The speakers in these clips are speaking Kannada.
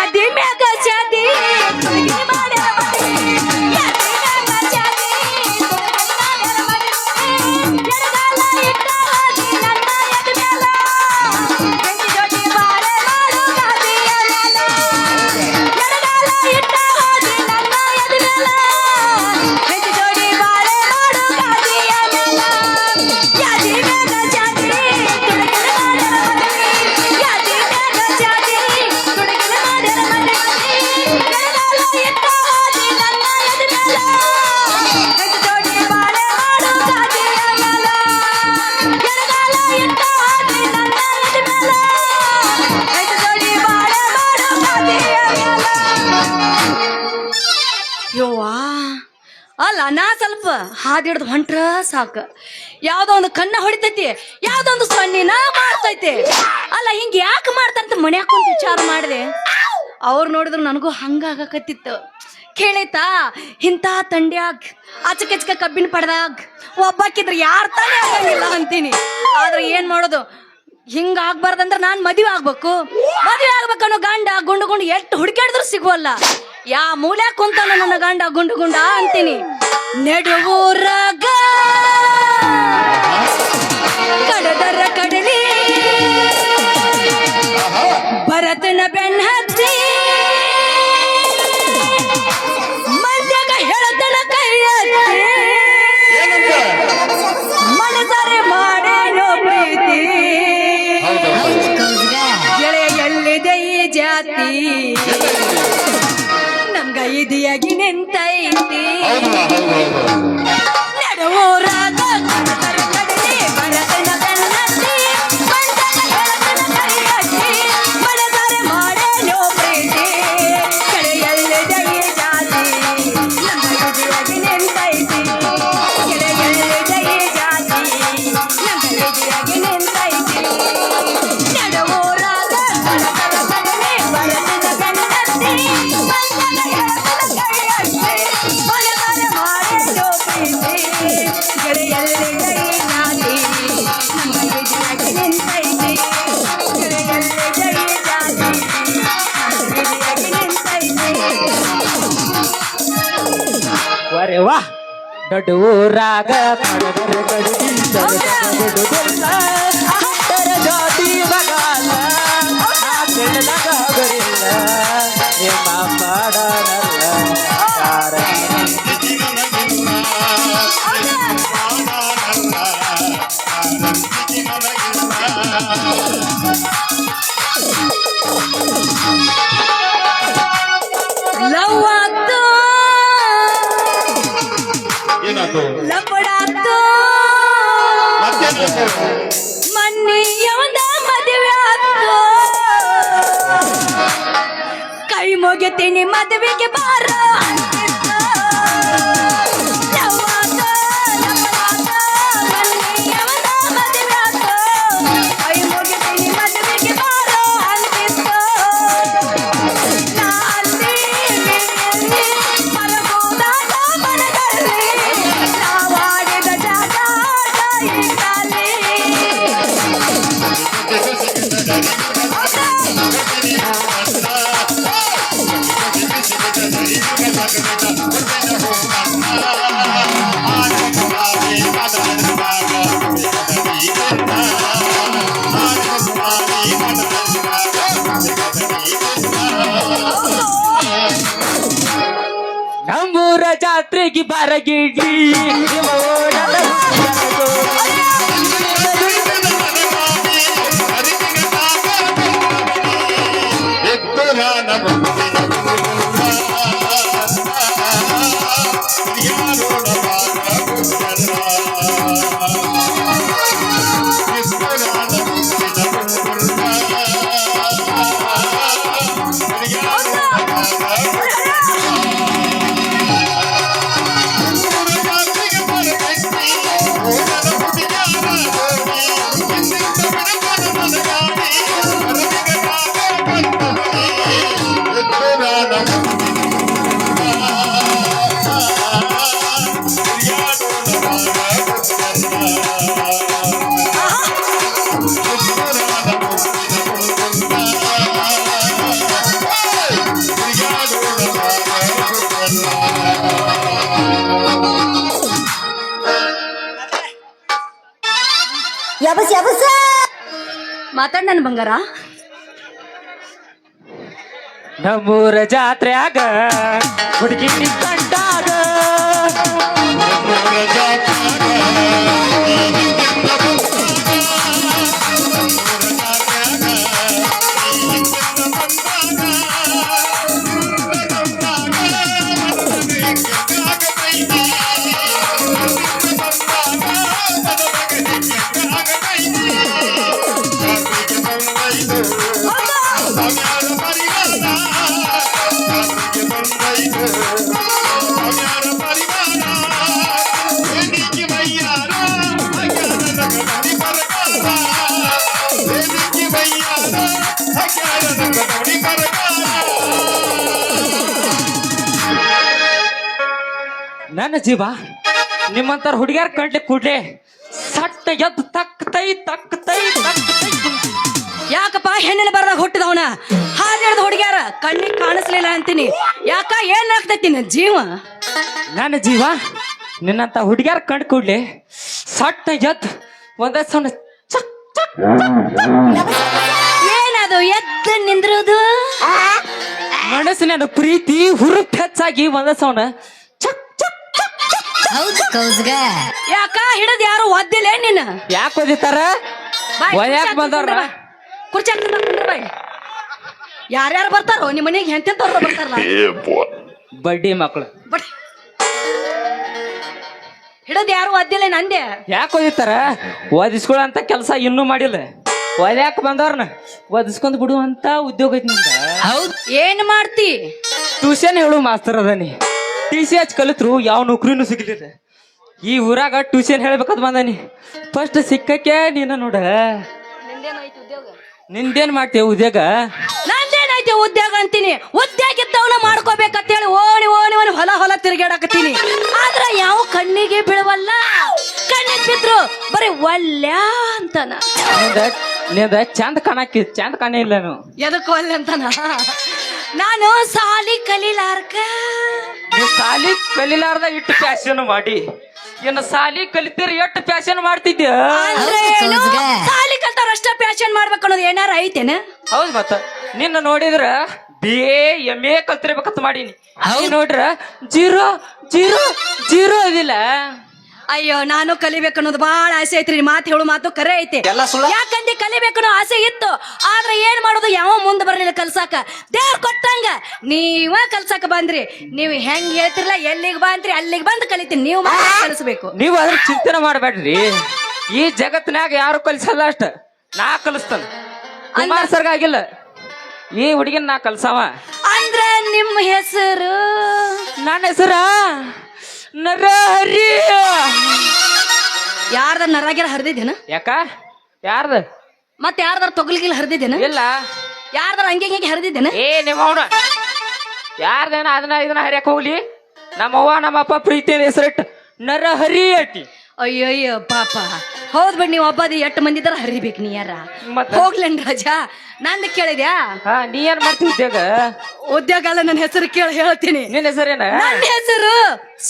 ಎದಿ ಮ್ಯಾಗ ಸದಿ ನಾ ಸ್ವಲ್ಪ ಹಾದಿಡ್ದು ಹೊಂಟ್ರ ಸಾಕ. ಯಾವುದೋ ಒಂದು ಕಣ್ಣ ಹೊಡಿತೈತಿ, ಯಾವುದೋ ಒಂದು ಸೊನ್ನಿನ ಮಾಡ್ತೈತಿ. ಅಲ್ಲ, ಹಿಂಗೆ ಯಾಕೆ ಮಾಡ್ತಾರಂತ ಮನ್ಯಾಗ ವಿಚಾರ ಮಾಡಿದೆ. ಅವ್ರು ನೋಡಿದ್ರು ನನಗೂ ಹಂಗಾಗತ್ತಿತ್ತು ಕೇಳೈತಾ ಇಂತ ತಂಡ್ಯಾಗ ಆಚೆ ಕಬ್ಬಿನ ಪಡೆದಾಗ, ಒಬ್ಬಾಕಿದ್ರೆ ಯಾರ ತಾನೇ ಆಗಂಗಿಲ್ಲ ಅಂತೀನಿ. ಆದ್ರೆ ಏನು ಮಾಡೋದು ಹಿಂಗ ಆಗ್ಬಾರ್ದಂದ್ರ ನಾನ್ ಮದ್ವೆ ಆಗ್ಬೇಕು. ಮದ್ವೆ ಆಗ್ಬೇಕನ್ನು ಗಂಡ ಗುಂಡು ಗುಂಡು ಎಷ್ಟು ಹುಡುಕಾಡಿದ್ರು ಸಿಗುವಲ್ಲ. ಯಾ ಮೂಲೆ ಕುಂತಾನ ನನ್ನ ಗಂಡ ಗುಂಡು ಗುಂಡ ಅಂತೀನಿ. ನೆಡುವ ಕಡದರ ಕಡೆ Number lady again. ನಡೂರಾಗ ಜ್ಯೋತಿ ಬಗಾಲ ಗರಿಲ್ಲ ಕಾರಣ ಮನ್ನಿಯೊಂದ ಮದುವೆ ಆತು. ಕೈ ಮುಗಿತೀನಿ ಮದುವೆಗೆ ಬಾರ. ಬರಗಿಡ್ಲಿ. ಯಾರೋಡ ಮಾತಾಡ್ ನನ್ ಬಂಗಾರ? ನಮ್ಮೂರ ಜಾತ್ರೆಯಾಗ ಹುಡುಗಿ ನಿಂತಾಗ ಜಾತ್ಯಾಗ ನನ್ನ ಜೀವ ನಿಮ್ಮಂತರ ಹುಡುಗಿಯರ್ ಕಂಡ್ಲಿ ಕೂಡ್ಲೆ ಸಟ್ಟ ಎದ್ದು ತಕ್ ತೈ ತಕ್ ತೈ ತಕ್ ತೈ ಯಾಕಪ್ಪ ಹೆಣ್ಣಿನ ಬರದಾಗ ಹುಟ್ಟಿದವನ? ಹಿಡಿದು ಹುಡುಗ್ಯಾರ ಕಣ್ಣಿಗೆ ಕಾಣಿಸ್ಲಿಲ್ಲ ಅಂತೀನಿ. ಯಾಕ ಏನ್ ಆಗ್ತೈತಿ ನಿನ್ ಜೀವ? ನನ್ನ ಜೀವ ನಿನ್ನಂತ ಹುಡುಗ್ಯಾರ ಕಂಡ್ ಕೂಡ್ಲಿ ಸಟ್ಟ ಎದ್ದು ಒಂದೇ ಸಣ್ಣ ಚಕ್ ಚಕ್ ಏನದು ಎದ್ದು ನಿಂದ್ರದು? ಮನಸ್ಸಿನ ಪ್ರೀತಿ ಹುರುಪ್ ಹೆಚ್ಚಾಗಿ ಒಂದೇ ಸೌಣ ಚಕ್ ಚಕ್ ಚಕ್ ಚಕ್ ಯಾಕ ಹಿಡದ್ ಯಾರು ಒದ್ದಿಲ್ಲ ನಿನ್ನ? ಯಾಕೆ ಓದಿತಾರ ಒಯ್ಯಾಕ್ ಬಂದವ್ರ. ಬಾಯ್. ಯಾರ್ಯಾರು ಬರ್ತಾರೋ ನಿಮ್ಮ ಮನೆಗೆ ಹೆಂತೆಂತವ್ರು ಬರ್ತಾರಲ್ಲ. ಬಡ್ಡಿ ಮಕ್ಕಳು ಬಟ್ ಹಿಡದ್ ಯಾರು ಒದ್ದಿಲ್ಲ ನಂದೆ. ಯಾಕೆ ಓದಿತಾರ ಅಂತ ಕೆಲಸ ಇನ್ನೂ ಮಾಡಿಲ್ಲ. ಓದ್ಯಾಕ ಬಂದವ್ರನ್ನ ಓದಿಸ್ಕೊಂಡ್ ಬಿಡು ಅಂತ ಉದ್ಯೋಗ ಐತಿ ನಿಂದ. ಏನ್ ಮಾಡ್ತಿ? ಟ್ಯೂಷನ್ ಹೇಳು ಮಾಸ್ತರ್ ಅದನಿ ಟಿ ಸಿ ಎಚ್ ಕಲಿತ್ರು ಯಾವ ನೌಕರಿನೂ ಸಿಗ್ಲಿಲ್ಲ. ಈ ಊರಾಗ ಟ್ಯೂಷನ್ ಹೇಳ್ಬೇಕಾದ್ ಬಂದಾನಿ ಫಸ್ಟ್ ಸಿಕ್ಕಕ್ಕೆ ನೀನ ನೋಡ. ನಿಂದೇನಾಯ್ತು ಉದ್ಯೋಗ? ನಿಂದೇನ್ ಮಾಡ್ತೇವೆ ಉದ್ಯೋಗ? ನಂದೇನೈತೆ ಉದ್ಯೋಗ ಅಂತೀನಿ? ಉದ್ಯೋಗ ಇದ್ದವನ ಮಾಡ್ಕೋಬೇಕಂತೇಳಿ ಓಣಿ ಓಣಿ ಓಣಿ ಹೊಲ ಹೊಲ ತಿರುಗಾಡಕತ್ತೀನಿ. ಆದ್ರ ಯಾವ ಕಣ್ಣಿಗೆ ಬೀಳವಲ್ಲ? ಕಣ್ಣಿಗೆ ಬಿದ್ರು ಬರೀ ಒಲ್ಯ ಅಂತನ. ನಿಂದ ನಿಂದ ಚಂದ ಕಾಣಕ್ಕಿ ಚಂದ ಕಾಣ ಇಲ್ಲ ನೀವು ಎದಕ್ ಒಲ್ಲೆ ಅಂತಾನ? ನಾನು ಸಾಲಿ ಕಲೀಲಾರ್ಕ. ಸಾಲಿ ಕಲೀಲಾರ್ದ ಇಟ್ಟು ಫ್ಯಾಷನ್ ಮಾಡಿ. ಇನ್ನು ಸಾಲಿ ಕಲಿತೀರಿ ಎಷ್ಟು ಫ್ಯಾಷನ್ ಮಾಡ್ತಿದ್ಯ? ಏನು? ಸಾಲಿ ಕಲ್ತಾರ ಅಷ್ಟ ಪ್ಯಾಶನ್ ಮಾಡ್ಬೇಕು ಅನ್ನೋದು ಏನಾರ ಐತೇನ? ಹೌದ್ ಮತ್ತ. ನಿನ್ನ ನೋಡಿದ್ರ ಬಿ ಎ ಎಂ ಎ ಕಲ್ತಿರ್ಬೇಕಂತ ಮಾಡೀನಿ. ನೋಡ್ರ ಜೀರೋ ಜೀರೋ ಜೀರೋ ಅದಿಲ್ಲ. ಅಯ್ಯೋ ನಾನು ಕಲಿಬೇಕು ಅನ್ನೋದು ಬಹಳ ಆಸೆ ಐತ್ರಿ. ಮಾತು ಹೇಳು ಮಾತು ಕರೆ ಐತಿ. ಯಾಕಂದಿ ಕಲಿಬೇಕು ಅನ್ನೋ ಆಸೆ ಇತ್ತು. ಆದ್ರೆ ಏನ್ ಮಾಡೋದು? ಯಾವ ಮುಂದೆ ಬರ್ಲಿಲ್ಲ ಕಲ್ಸಾಕ. ದೇವ್ರ ಕೊಟ್ಟಂಗ. ನೀವ ಕಲ್ಸಾಕ ಬಂದ್ರಿ. ನೀವು ಹೆಂಗ್ ಹೇಳ್ತಿರ್ಲ? ಎಲ್ಲಿಗೆ ಬಂದ್ರಿ? ಅಲ್ಲಿಗೆ ಬಂದು ಕಲಿತೀನಿ. ನೀವು ಮಾತ್ರ ಕಲಿಸ್ಬೇಕು. ನೀವು ಅದ್ರ ಚಿಂತನೆ ಮಾಡಬೇಡ್ರಿ. ಈ ಜಗತ್ತಿನಾಗ ಯಾರು ಕಲಿಸಲ್ಲ ಅಷ್ಟ. ನಾ ಕಲಿಸ್ತಾನ. ಕುಮಾರ್ ಸರ್ಗ ಆಗಿಲ್ಲ. ಈ ಹುಡುಗಿನ ನಾ ಕಲ್ಸವ. ಅಂದ್ರ ನಿಮ್ಮ ಹೆಸರು? ನನ್ನ ಹೆಸರ? ನರಹರಿ ಯಾರ್ದ ನರಾಗಿರ ಹರಿದಿದ್ದೇನ? ಯಾಕ? ಯಾರ್ದ? ಮತ್ತೆ ಯಾರ್ದಾರ ತೊಗಲಿಗಿಲ್ ಹರಿದಿದ್ದೇನ? ಇಲ್ಲ. ಯಾರ್ದಾರ ಹಂಗೆ ಹಿಂಗೆ ಹರಿದಿದ್ದೇನ? ಏ ನಿಮ್ಮ ಅವನ. ಯಾರ್ದೇನ ಅದನ್ನ ಇದನ್ನ ಹರಿಯಕ್ ಹೋಗ್ಲಿ? ನಮ್ಮವ್ವ ನಮ್ಮಪ್ಪ ಪ್ರೀತಿಯ ಹೆಸರಿಟ್ಟು ನರಹರಿ ಅಟ್ಟಿ ಅಯ್ಯಯ್ಯ ಅಯ್ಯೋ ಪಾಪ. ಹೌದ್ ಬಿಡ್ ನೀವು ಒಬ್ಬದಿ ಎಟ್ ಮಂದಿ ಇದಾರ ಹರಿಬೇಕು ನೀ ಯಾರ ಮತ್ತ? ಹೋಗ್ಲೇನ್ ರಾಜಾ ನಂದು ಕೇಳಿದ್ಯಾ? ಹಾ ನೀ ಏನ್ ಮಾಡ್ತಿ ಉದ್ಯೋಗ? ಉದ್ಯೋಗ ಅಲ್ಲ ನನ್ನ ಹೆಸರು ಕೇಳಿ ಹೇಳ್ತೀನಿ. ನಿನ್ನ ಹೆಸರೇನ? ನನ್ನ ಹೆಸರು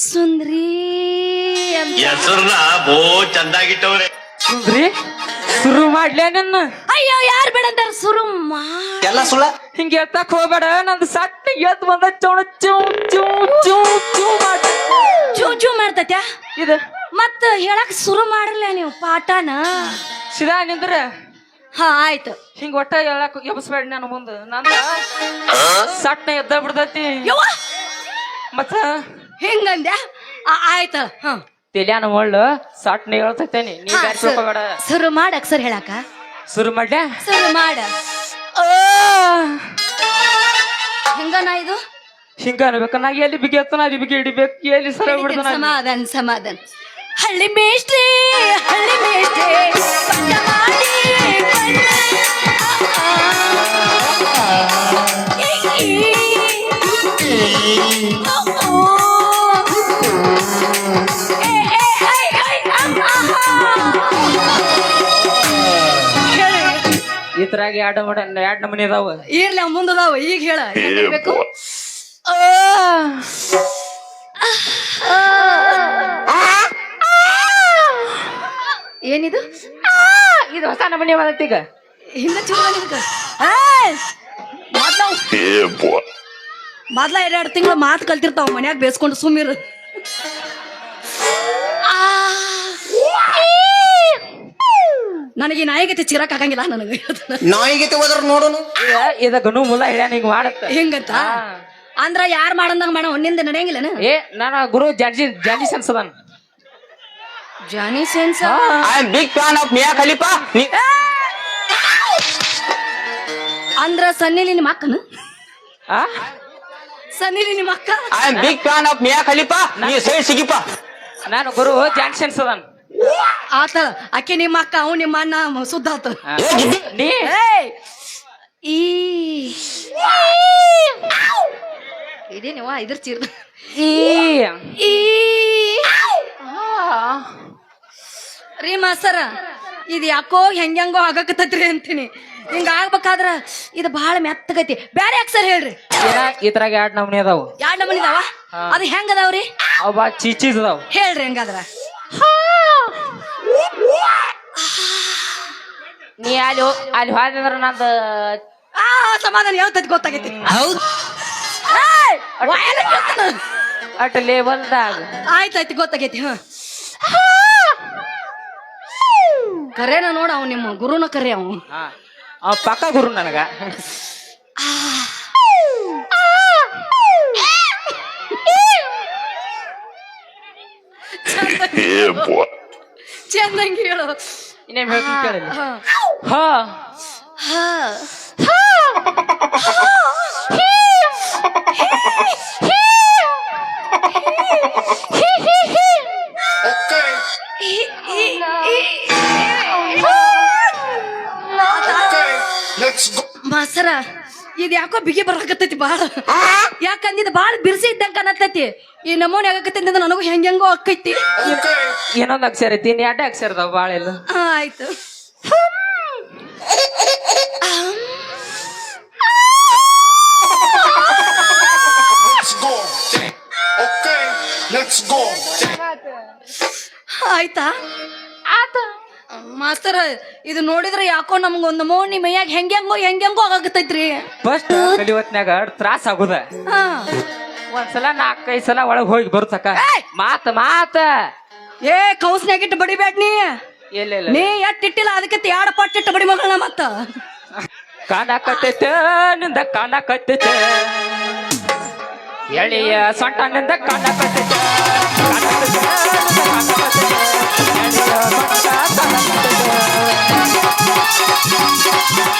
ಸುಂದ್ರಿ ಅಂತ. ಹೆಸರ್ನ ಬೋ ಚಂದಾಗಿಟ್ಟವ್ರೆ. ಸುಂದ್ರಿ? ಶುರು ಮಾಡ್ಲೇ ನನ್ನ? ಅಯ್ಯೋ ಯಾರ್ ಬೇಡ ಅಂತಾರ? ಶುರು ಮಾಡ್ ಎಲ್ಲ ಸುಳ್ಳ? ಹಿಂಗ ಎತ್ತಕ್ ಹೋಗ್ಬೇಡ ನಂದು ಸಟ್ ಎತ್ ಬಂದ ಚೌಣ ಚೂ ಚೂ ಚೂ ಚೂ ಮಾಡ ಚೂ ಚೂ ಮಾಡ್ತತ್ಯಾ? ಇದು ಮತ್ತ ಹೇಳಕ್ ಶುರು ಮಾಡ್ರಲ್ಲ ನೀವು ಪಾಠನ? ಸಿದಾ ನಿಂದ್ರ? ಹಾ ಆಯ್ತು. ಹಿಂಗ ಒಟ್ಟ ಹೇಳಕ್ ಎಬ್ಸ್ಬೇಡ ನಾನು ಮುಂದ. ನಂದ ಸಟ್ನ ಎದ್ದ ಬಿಡ್ತೈತಿ. ಯವ್ವ! ಮತ್ತ? ಹಿಂಗಂದ್ಯಾ? ಆ, ಆಯ್ತು. ಹ. ತೆಲ್ಯಾನ ಒಳ್ಳು ಸಟ್ನ ಹೇಳ್ತೈತೇನಿ. ನೀ ಹಾ, ಸರ್. ಶುರು ಮಾಡ ಅಕ್ಷರ ಹೇಳಾಕ. ಶುರು ಮಾಡ್ಲ್ಯಾ ಶುರು ಮಾಡ. ಹಿಂಗನ ಇದು? ಹಿಂಗ ಅನ್ಬೇಕು ನಾ ಎಲ್ಲಿ ಬಿಗಿ ಎತ್ತನ? ಅಲ್ಲಿ ಬಿಗಿ ಹಿಡಿಬೇಕು? ಎಲ್ಲಿ ಸರ ಬಿಡ್ತಾನ? ಅಲ್ಲಿ. ಸಮಾಧಾನ ಸಮಾಧಾನ. ಹಳ್ಳಿ ಮೇಷ್ಟ್ರಿ ಹಳ್ಳಿ ಮೇಷ್ಟ್ರಿ. ಪಟ್ಟ ಮಾಡಿ. ಈ, ತರಾಗಿ ಎರಡು ಮಡ ಎರಡು ನಮೂನಿ ಅದಾವ. ಇರ್ಲಿ ಮುಂದದಾವ ಈಗ ಹೇಳ ಬೇಕು ಆ, ಏನಿದು ಇದು? ಹೊಸ ನಮೂನಿ ಬಂದೈತಿ ಈಗ. ಹಿಂದೆ ಬಂದಿದ್ಕ ಏಯ್ ಮೊದ್ಲ ಮೊದ್ಲ ಎರಡು ತಿಂಗಳು ಮಾತು ಕಲ್ತಿರ್ತಾವ ಮನ್ಯಾಗ ಬೇಸ್ಕೊಂಡು ಸುಮ್ಮಿರು ಆ. ನನಗೆ ಈ ನಾಯಿಗತಿ ಚಿರಕ್ ಆಗಂಗಿಲ್ಲ ನನಗೆ. ನಾಯಿಗತಿ ಹೋದ್ರ ನೋಡೋನು? ಇದ- ಇದ ಗನು ಮುಲ ಹೇಳ್ಯಾನ ಹಿಂಗ್ ಮಾಡತ್ತ. ಹೆಂಗಂತ ಅಂದ್ರ ಯಾರು ಮಾಡಂದಂಗ ಮಾಡ ಒಂದಿಂದ ನಡೆಯಂಗಿಲ್ಲನ? ಏ ನಾನು ಗುರು judge judge sense Johnny Sins I am big fan of Mia Khalifa ಅಂದ್ರ ಸನ್ನಿಲಿ ನಿಮ್ಮ ಅಕ್ಕನ? ಆ? ಸನ್ನಿಲಿ ನಿಮ್ಮ ಅಕ್ಕ? I am big fan of Mia Khalifa ನೀ ಸೈಡ್ ಸಿಗಿಪ್ಪ. ನಾನು ಗುರು ಜಾನ್ಸನ್ ಸದನ್ ಅದಾನ. ಆತ ಅಕ್ಕಿ ನಿಮ್ಮ ಅಕ್ಕ ಅವ್ ನಿಮ್ಮ ಅಣ್ಣ ಮ- ಸುದ್ದ ಆತ. ಆ. ಏ ಗಿಡ್ಡಿ ನೀ? ಏಯ್! ಈ ಇದೇನವ ಇದ್ರ ಚೀರ್ದ? ಈ. ಈ ರೀ ಮಾಸ್ತರ ಇದು ಯಾಕೋ ಹೆಂಗ್ಯಾಂಗೋ ಆಗಕತ್ತೈತ್ರಿ ಅಂತೀನಿ. ಹಿಂಗ ಆಗ್ಬೇಕಾದ್ರ ಇದು ಬಹಳ ಮೆತ್ತಗೈತಿ. ಬ್ಯಾರೆ ಸರ್ ಹೇಳ್ರಿ? ಇದ್ರಾಗ ಎರಡ್ ನಮೂನಿ ಅದಾವು. ಯಾಡ್ ನಮೂನಿ ಇದಾವ ಅದು ಹೆಂಗ ಅದಾವ್ರಿ? ಅವ ಬಾ ಚೀಚೀಸ್ ಅದಾವ. ಹೇಳ್ರಿ ಹೆಂಗಾದ್ರ. ನೀ ಅಲ್ಲಿ ಅಲ್ಲಿ ಹೋದ್ರ ನಂದು ಆ ಸಮಾಧಾನ ಹೇಳ್ತೈತಿ ಗೊತ್ತಾಗೈತಿ? ಹೌದು. ಅಟ್ ಲೇಬಲ್ದಾಗ ಆಯ್ತಾಯ್ತು ಗೊತ್ತಾಗೈತಿ ಹ. ಕರೇನ ನೋಡ ಅವ ನಿಮ್ಮ ಗುರುನ ಕರೆ ಅವ ಹಾ ಅವ್ ಪಕ್ಕ ಗುರು ನನಗ. ಚಂದಂಗಿ ಹೇಳು. ಇನ್ನೇನ್ ಹೇಳ್ತೀನಿ ಕೇಳಿಲ್ಲ. ಹ. ಹಾ. ಹ. ಮಾಸ್ತರ ಇದು ಯಾಕೋ ಬಿಗಿ ಬರಾಕತ್ತೈತಿ ಬಾಳ. ಯಾಕಂದಿದ್ ಬಾಳ ಬಿರ್ಸಿ ಇದ್ದಂಗ ಅನ್ನತೈತಿ ಈ ನಮೂನಿ ಆಗಕತ್ತೈತಿ ಅಂದ್ರೆ ನನಗೂ ಹೆಂಗ್ ಅಕ್ಕೈತಿ ಇನ್ನೊಂದ್ ಅಕ್ಷರ ಐತಿ? ನೀ ಅಡ್ಡ ಅಕ್ಷರ ಅದಾವ ಬಾಳ ಇಲ್ಲ ಆ, ಆಯ್ತು. Let's go. Okay, let's go. ಆಯ್ತಾ. ಮಾಸ್ತರ ಇದು ನೋಡಿದ್ರೆ ಯಾಕೋ ನಮ್ಗ ಒಂದು ಮೌನಿ ಮೈಯಾಗ ಹೆಂಗ್ಯಾಂಗೋ ಹೆಂಗ್ಯಾಂಗೋ ಆಗತೈತ್ರಿ ಫಸ್ಟ್ ಕಲಿವತ್ನ್ಯಾಗ ತ್ರಾಸ ಆಗುದ. ಹಾ. ಒಂದ್ಸಲ ನಾಲ್ಕೈದು ಸಲ ಒಳಗ್ ಹೋಗಿ ಬರ್ತಕ್ಕ ಏಯ್! ಮಾತ ಮಾತ. ಏ ಕೌಸ್ನ್ಯಾಗಿಟ್ಟು ಬಡಿಬೇಡ ನೀ. ಇಲ್ಲ ಇಲ್ಲ ನೀ ಎಟ್ ಇಟ್ಟಿಲ್ಲ ಅದಕ್ಕೆ ಪಟ್ಟು ಪಟ್ಟಿಟ್ಟು ಬಡಿ ಮಗಳನ್ನ ಮತ್ತ? ಕಾಣಕತ್ತೈತೆ ನಿಂದ ಕಾಣಕತ್ತೈತೆ ಎಳೆಯ ಕಾಣಕತ್ತೈತೆ ಕಾಣಕತ್ತೈತೆ, ನಿಂದ ಕಾಣಕತ್ತೈತೆ. ಎಳೆಯ ಸೊಂಟ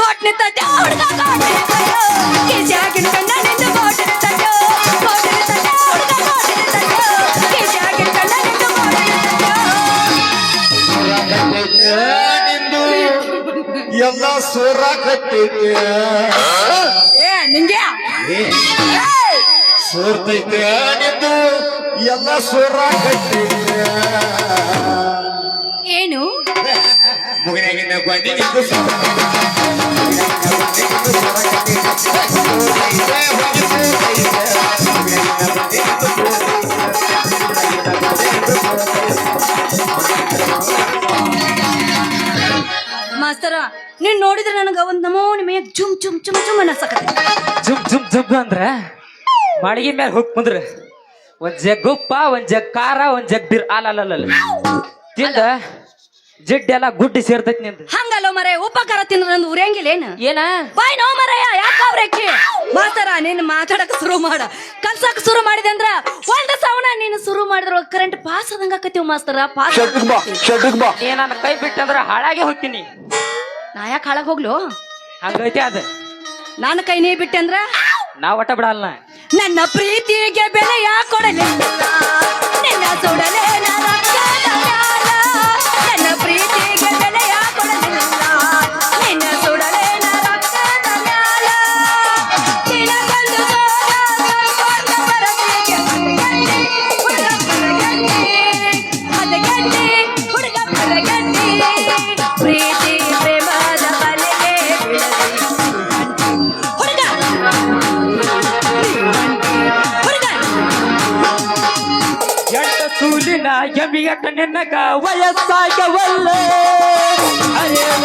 ಗೋಟ್ ನಿಂತೈತ್ಯ ಹುಡುಗ ಗೋಟ್ ನಿಂತೈತ್ಯ ಕಿಶಾಗಿ ಕಣ್ಣ ನಿಂತು ಗೋಟ್ ನಿಂತೈತ್ಯ ಗೋಟ್ ನಿಂತೈತ್ಯ ಹುಡುಗ ಗೋಟ್ ನಿಂತೈತ್ಯ ಕಿಶಾಗಿ ಕಣ್ಣ ನಿಂತು ಗೋಟ್ ನಿಂತೈತ್ಯ ಎಲ್ಲ ಸೋರಾಕತ್ತೈತೆ ಏ ನಿಂಗೆ ಏಯ್! ಸೋರ್ತೈತೆ ನಿಂದು ಎಲ್ಲ ಸೋರಾಕತ್ತೈತೆ ಏನು ಮುಗಿನಾಗಿನ ನೀನು ಮಾಸ್ತರ, ನೀನ್ ನೋಡಿದ್ರೆ ನನಗ ಒಂದ್ ನಮೂನಿ ಮೇಗ್ ಜುಮ್ ಜುಮ್ ಜುಮ್ ಜುಮ್ ಅನ್ನಸಕತ್ತೆ. ಜುಮ್ ಜುಮ್ ಜುಮ್ ಅಂದ್ರ ಮಾಳಿಗೆ ಮ್ಯಾಲ ಹೋಗಿ ಕುಂದ್ರ. ಒಂದ್ ಜಗ್ ಉಪ್ಪ, ಒಂದ್ ಜಗ್ ಖಾರ, ಒಂದ್ ಜಗ್ ಬಿರ್. ಅಲ್ಲ ತಿಂದ? ಜಿಡ್ಡೆಲ್ಲ ಗುಡ್ಡಿ ಸೇರ್ತೈತಿ ನಿಂದು. ಹಂಗಲ್ಲ ಮರೆ ಉಪಕಾರ ತಿಂದ್ರ ನಂದು ಉರಿಯಂಗಿಲ್ಲ ಏನ? ಏನ? ಬಾಯ್ ನೋ ಮರಯ್ಯ ಯಾಕ ಅವ್ರಕ್ಕೆ? ಮಾತಾರ ನೀನು ಮಾತಾಡಕ್ ಶುರು ಮಾಡ. ಕಲ್ಸಕ್ ಶುರು ಮಾಡಿದೆ ಅಂದ್ರ ಒಂದ ಸವನ ನೀನು ಶುರು ಮಾಡಿದ್ರ ಕರೆಂಟ್ ಪಾಸ್ ಆದಂಗ ಆಕತಿವ್ ಮಾಸ್ತರ ಪಾಸ್ ಶೆಡ್ಡಿಗ್ ಬಾ ಬಾ. ನನ್ನ ಕೈ ಬಿಟ್ಟಂದ್ರ ಹಾಳಾಗೆ ಹೋಗ್ತೀನಿ. ನಾ ಯಾಕೆ ಹಾಳಾಗಿ ಹೋಗ್ಲು? ಹಂಗೈತೆ ಅದ ನಾನು ಕೈ ನೀ ಬಿಟ್ಟೆ ಅಂದ್ರ? ನಾ ಒಟ್ಟ ಬಿಡಲ್ಲ ನನ್ನ ಪ್ರೀತಿಗೆ ಯಾಕೆ ಕೊಡಲಿಲ್ಲ? ನಿನ್ನ ಸುಡಲೇ ರಕ್ತದ ಎಮಿಯಟ ನಿನ್ನಗ ವಯಸ್ಸಾಗವಲ್ಲ. ಅರೇಲ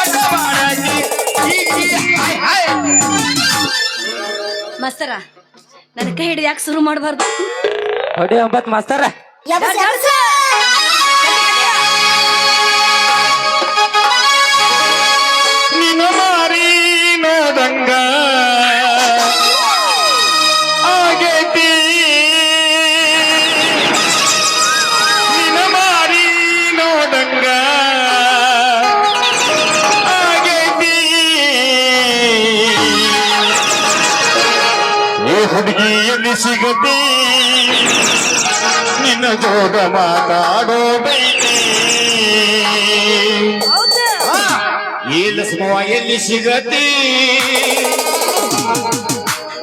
ಮಾಸ್ತರ ನನ್ನ ಕೈ ಹಿಡಿದು ಯಾಕೆ ಶುರು ಮಾಡಬಾರ್ದು? ಹೊಡಿ ಒಂಬತ್ ಮಾಸ್ತರ. ನೀನು ಮಾರಿ ಏ ಹುಡುಗಿ ಎಲ್ಲಿ ಸಿಗತಿ ನಿನ್ನ ಜೋಗ ಮಾತಾಡೋ ಬೈತಿ ಇಲ್ಲ ಸುಮವ ಎಲ್ಲಿ ಸಿಗತಿ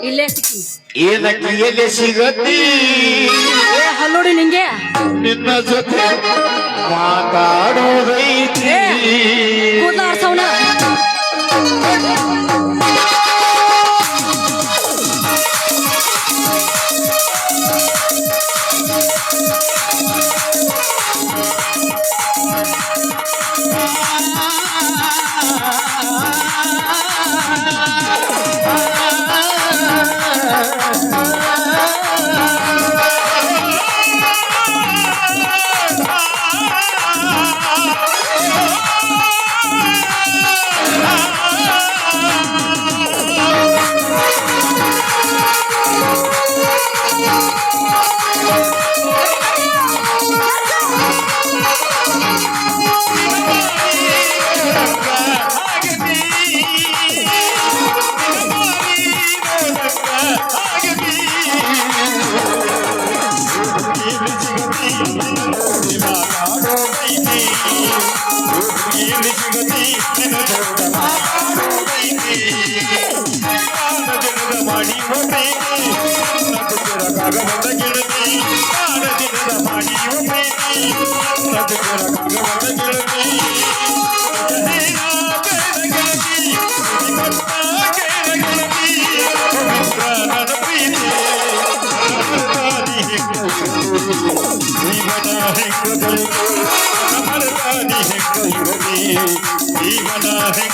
ಇಲ್ಲೇ ಸಿಕ್ಕಿ ಏನಕ್ಕೆ ಎಲ್ಲಿ ಸಿಗತಿ ಏ ಹಲ್ಲೋಡಿ ನಿಂಗೆ. ನಿನ್ನ ಜೊತೆ ಮಾತಾಡೋದೈತಿ. ಕೂದಲ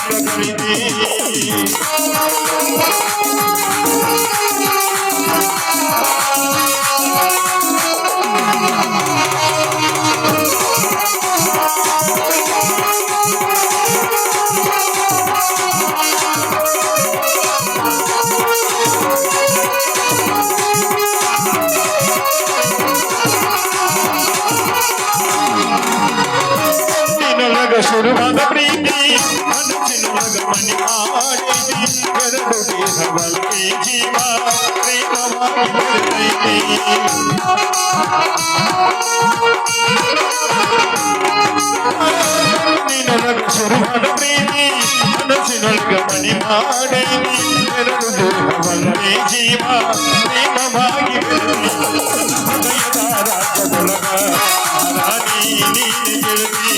Thank you. ಶುರುವಾದ ಪ್ರೀತಿ ಮನಸ್ಸಿನೊಳಗ ಮನೆ ಮಾಡಿದಿ ಎರಡು ದೇಹದಲ್ಲಿ ಜೀವ ಪ್ರೇಮವಾಗಿ ಬೆಳೆದೈತಿ ನಿನಗ ಶುರುವಾದ ಪ್ರೀತಿ ಮನಸ್ಸಿನೊಳಗ ಮನೆ ಮಾಡಿದಿ ಎರಡು ದೇಹದಲ್ಲಿ ಜೀವ ಪ್ರೇಮವಾಗಿ ಬೆಳೆದೈತಿ ಹೃದಯದ ರಾಜ್ಯದೊಳಗ ರಾಣಿ ನೀನೆ ಗೆಳತಿ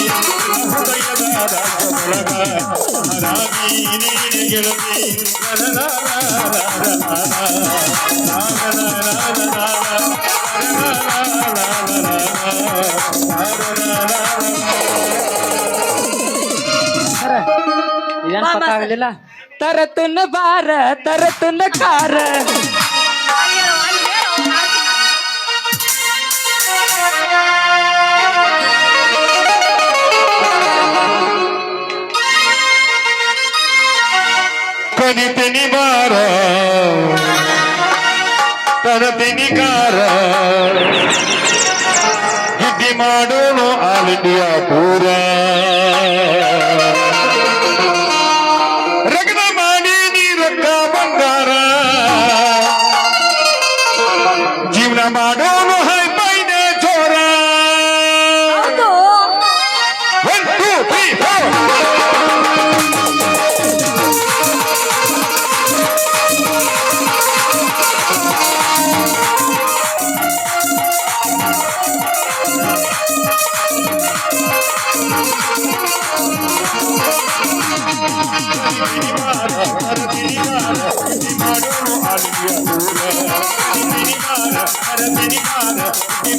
ಹೃದಯದ ರಾಜ್ಯದೊಳಗ ರಾಣಿ ನೀನೆ ಗೆಳತಿ ಲಲಲ ಇದೇನ್ ಪಕ್ಕ ಆಗ್ಲಿಲ್ಲ ತರತುನ್ನ ಬಾರ ತರತುನ್ನ ಕಾರ ಕನಿತಿನಿ ಬಾರ ತರತಿನಿ ಕಾರ ಗಿಡ್ಡಿ ಮಾಡೋಣ ಆಲ್ ಇಂಡಿಯಾ ಪೂರ.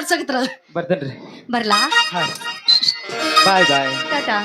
ಕರ್ಸಕತ್ರ ಬರ್ತೇನ್ರಿ. ಬರ್ಲಾ? ಬಾಯ್ ಬಾಯ್ ಟಾಟಾ